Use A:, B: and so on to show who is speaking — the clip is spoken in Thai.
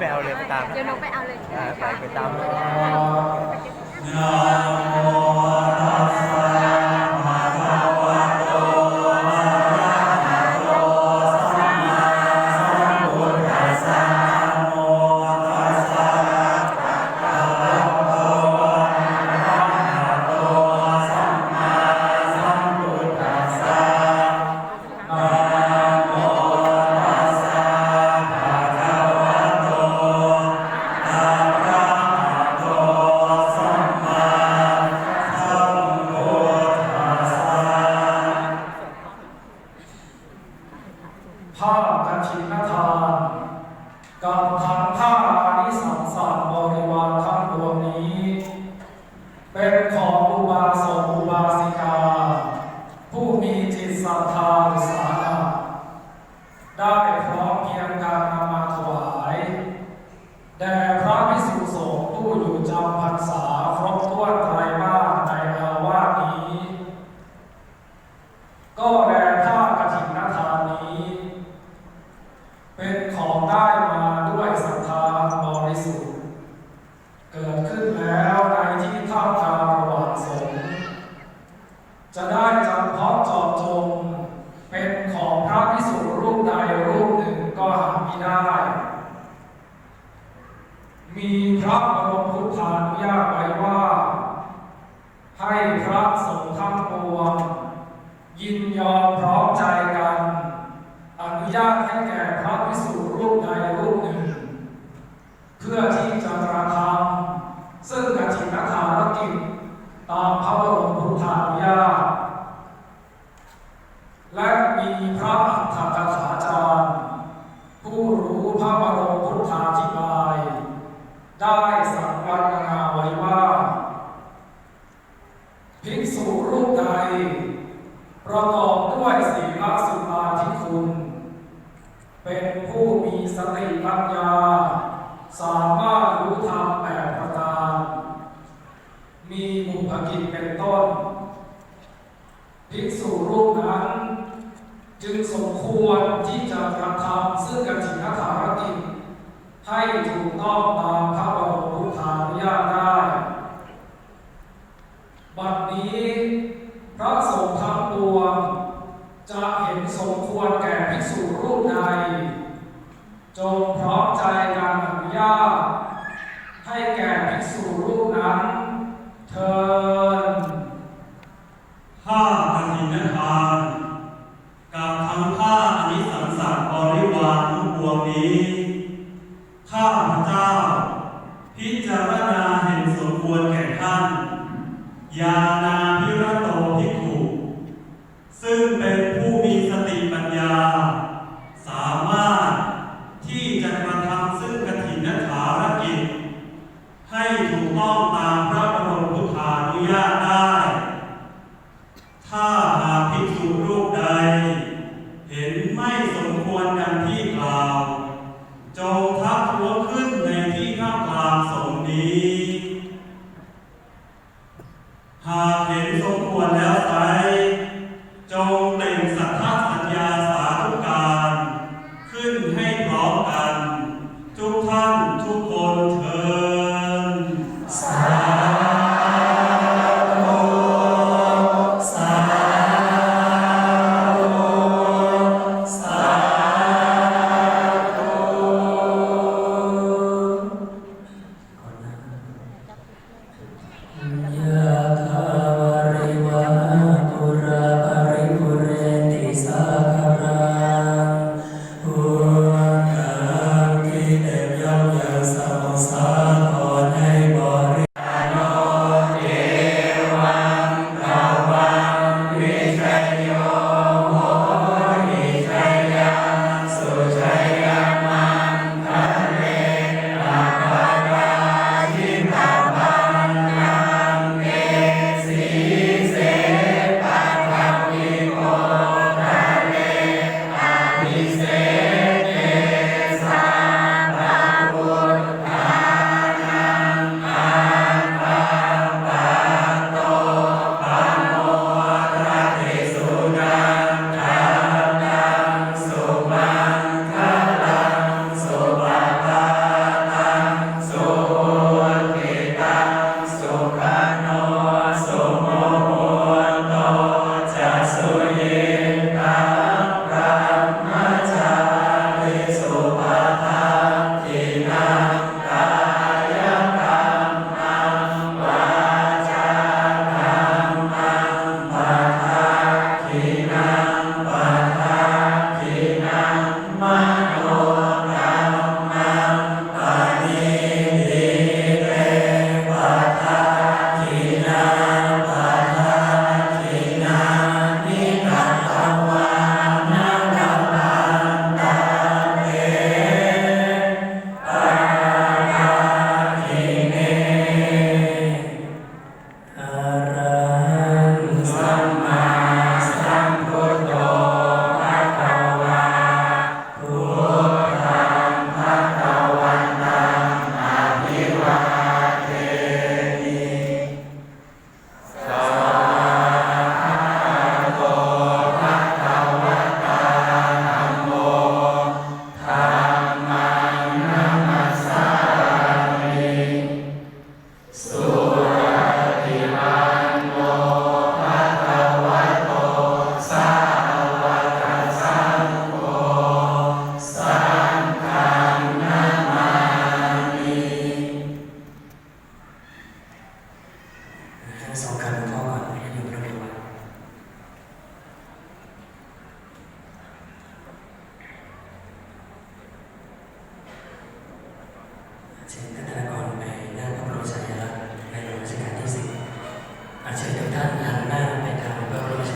A: ไปเอาเลยไปตามเดี๋ยวน้องไปเอาเลยไปไปตามนะนม ท่า
B: กฐินทานกับพันผ้าอานิสงสารบริวารทั้งดวงนี้ เป็นของอุบาสกอุบาสิกา ผู้มีจิตศรัทธาอุตสาหะได้พร้อมเพรียงกันนำมาถวายแด่พระภิกษุสงฆ์ผู้อยู่จำพรรษาครบถ้วนไตรมาสในอาวาสนี้ ก็แลผ้ากฐินทานนี้ เป็นของได้มาด้วยศรัทธาอันบริสุทธิ์ เกิดขึ้นแล้วในที่ท่ามกลางระหว่างสงฆ์จะได้จำเพาะเจอบจง เป็นของพระพิสุ ใดรูปหนึ่งก็หาไม่ได้ มีพระบรมพุทธานุญาตไว้ว่า ให้พระสงฆ์ทั้งปวง ยินยอมพร้อมใจกัน อนุญาตให้แก่พระภิกษุรูปใดรูปหนึ่ง เพื่อที่จะกระทำซึ่งกฐินทานกิจตามพระบรมพุทธานุญาตและมีพระอัฏฐกถาจารย์ ผู้รู้พระบรมพุทธาธิบาย ได้สังวรณาไว้ว่า ภิกษุรูปใด ประกอบด้วยศีลสุภาธิคุณ เป็น ผู้มีสติปัญญา สามารถรู้ธรรมแปดประการมีบุพกิจเป็นต้น ภิกษุรูปนั้น จึงสมควรที่จะกระทำซึ่งกจินทารกิจให้ถูกต้องตามพระบรมพุทธานุญาตได้ บัดนี้พระสงฆ์ทั้งปวง จะเห็นสมควรแก่ภิกษุรูปใด จง พร้อมใจการอนุญาตให้แก่ภิกษุรูปนั้น เทิน
A: ผ้ากฐินทานกับทั้งผ้าอนิสังสารบริวารทั้งปวงนี้ ข้าพเจ้า พิจารณา